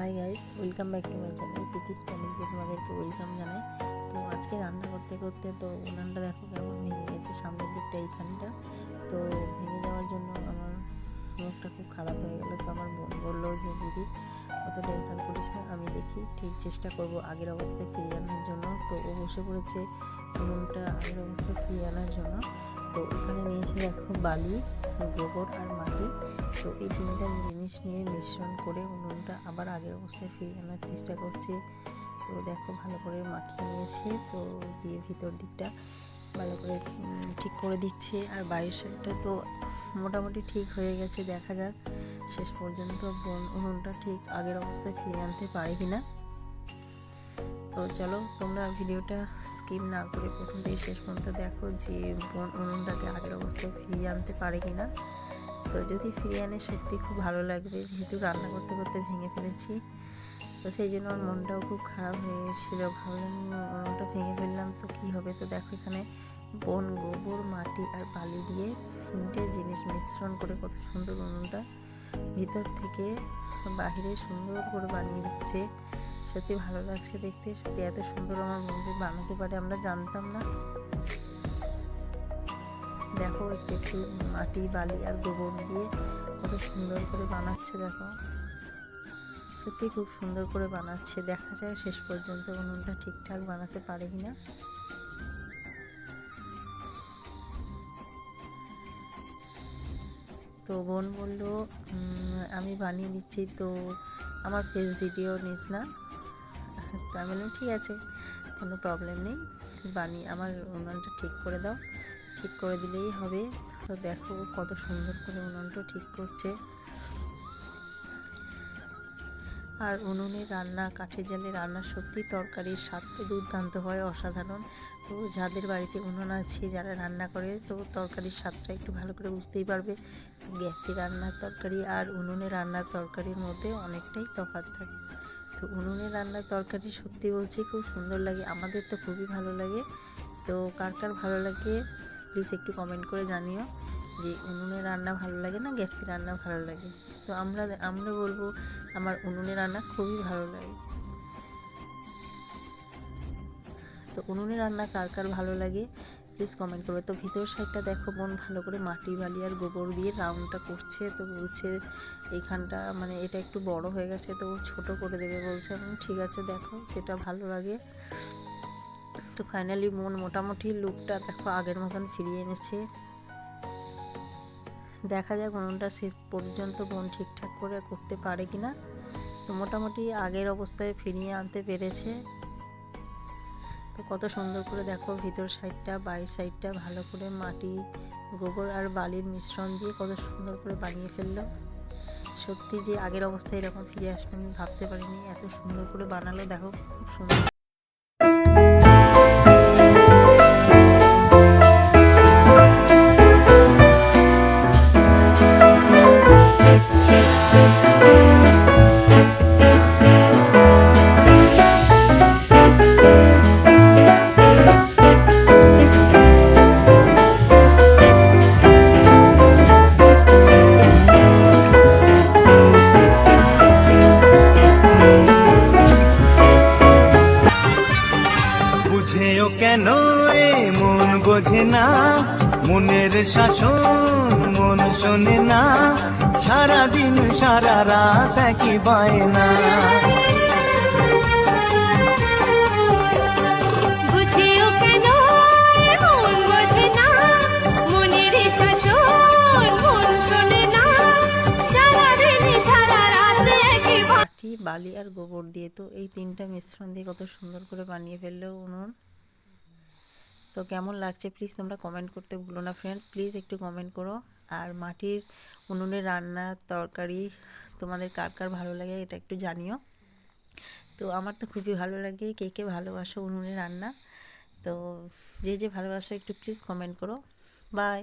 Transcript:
Hi guys welcome back to my channel Preeti's ফ্যামিলিকে তোমাদেরকে welcome জানাই। তো আজকে রান্না করতে করতে তো উনানটা দেখো কেমন ভেঙে গেছে, সামনের দিকটা এইখানটা। তো ভেঙে যাওয়ার জন্য আমার মুখটা খুব খারাপ হয়ে গেল। তো আমার বোন বলল যে, দিদি অত টেনশন করিস না, আমি দেখি, ঠিক চেষ্টা করব আগের অবস্থায় ফিরিয়ে আনার জন্য। তো ও বসে পড়েছে উনুনটা আগের অবস্থায় ফিরিয়ে আনার জন্য। তো এখানে নিয়েছে দেখো বালি। গোবর আর মাটি। তো এই তিনটা জিনিস নিয়ে মিশ্রণ করে উনুনটা আবার আগের অবস্থায় ফিরিয়ে আনার চেষ্টা করছে। তো দেখো ভালো করে মাখিয়ে নিয়েছে। তো দিয়ে ভিতর দিকটা ভালো করে ঠিক করে দিচ্ছে। আর বাইরের সাইডটা তো মোটামুটি ঠিক হয়ে গেছে, দেখা যাক। শেষ পর্যন্ত বোন, উনুনটা ঠিক আগের অবস্থায় ফিরিয়ে আনতে পারে কিনা। তো চলো, তোমরা ভিডিওটা স্কিপ না করে প্রথম থেকে শেষ পর্যন্ত দেখো যে বোন উনুনটাকে আগের অবস্থায় ফিরিয়ে আনতে পারে কি না তো যদি ফিরিয়ে আনে, সত্যি খুব ভালো লাগবে। যেহেতু রান্না করতে করতে ভেঙে ফেলেছি, তো সেই জন্য আমার মনটাও খুব খারাপ হয়ে গেছিল ভাবলাম উনুনটা ভেঙে ফেললাম, তো কী হবে? তো দেখো এখানে বন, গোবর, মাটি আর বালি দিয়ে তিনটে জিনিস মিশ্রণ করে কত সুন্দর উনুনটা ভিতর থেকে বাহিরে সুন্দর করে বানিয়ে দিচ্ছে। সত্যি ভালো লাগছে দেখতে। সত্যি এত সুন্দর আমার বন্ধু বানাতে পারে, আমরা জানতাম না। দেখো একটু একটু মাটি, বালি আর গোবর দিয়ে কত সুন্দর করে বানাচ্ছে, দেখো। সত্যি খুব সুন্দর করে বানাচ্ছে। দেখা যায় শেষ পর্যন্ত উনুনটা ঠিকঠাক বানাতে পারে কিনা তো বোন বলল আমি বানিয়ে দিচ্ছি। তো আমার ফেস ভিডিও নিস না। তো আমি বললাম, ঠিক আছে, কোনো প্রবলেম নেই। বানিয়ে আমার উনুনটা ঠিক করে দাও। ঠিক করে দিলেই হবে। তো দেখো কত সুন্দর করে উনুনটা ঠিক করছে। আর উনুনে রান্না, কাঠের জালে রান্না সত্যি তরকারির স্বাদ দুর্দান্ত হয়, অসাধারণ। তো যাদের বাড়িতে উনুন আছে, যারা রান্না করে, তো তরকারির স্বাদটা একটু ভালো করে বুঝতেই পারবে। গ্যাসে রান্নার তরকারি আর উনুনে রান্নার তরকারির মধ্যে অনেকটাই তফাৎ থাকে। তো উনুনে রান্নার তরকারি সত্যি বলছি খুব সুন্দর লাগে। আমাদের তো খুবই ভালো লাগে। তো কার কার ভালো লাগে প্লিজ একটু কমেন্ট করে জানিও যে উনুনে রান্না ভালো লাগে না গ্যাসে রান্না ভালো লাগে। তো আমরা আমরা বলব আমার উনুনে রান্না খুবই ভালো লাগে। তো উনুনে রান্না কার কার ভালো লাগে? প্লিজ কমেন্ট করবে। তো ভিতর সাইডটা দেখো বোন, ভালো করে মাটি বালি আর গোবর দিয়ে রাউন্ডটা করছে। তো বলছে এইখানটা মানে এটা একটু বড় হয়ে গেছে, তো ছোট করে দেবে। বলছে আমি ঠিক আছে, দেখো যেটা ভালো লাগে। তো ফাইনালি মন মোটামুটি লুকটা দেখো আগের মতন ফিরিয়ে এনেছে। দেখা যাক উনুনটা শেষ পর্যন্ত বোন ঠিকঠাক করে করতে পারে কিনা। তো মোটামুটি আগের অবস্থায় ফিরিয়ে আনতে পেরেছে। কত সুন্দর করে দেখো ভিতর সাইডটা বাইরের সাইডটা, ভালো করে মাটি, গোবর আর বালির মিশ্রণ দিয়ে কত সুন্দর করে বানিয়ে ফেলল। সত্যি যে আগের অবস্থায় এরকম ফিরে আসবে আমি ভাবতে পারিনি, এত সুন্দর করে বানালো, দেখো খুব সুন্দর। কেন এ মন বোঝে না? মনের শাসন মন শোনে না। সারা দিন সারা রাত একই বায়না। বুঝিও কেন মন বোঝে না? মনের শাসন মন শোনে না। সারা দিন সারা রাত একই বা- মাটি বালি আর গোবর দিয়ে তো এই তিনটা মিশ্রণ দিয়ে কত সুন্দর করে বানিয়ে ফেলল উনুন। তো কেমন লাগছে? প্লিজ তোমরা কমেন্ট করতে ভুলো না ফ্রেন্ড প্লিজ একটু কমেন্ট করো। আর মাটির উনুনে রান্না তরকারি তোমাদের কার কার ভালো লাগে এটা একটু জানিও। তো আমার তো খুবই ভালো লাগে, কে কে ভালোবাসো উনুনে রান্না। তো যে যে ভালোবাসো একটু প্লিজ কমেন্ট করো। বাই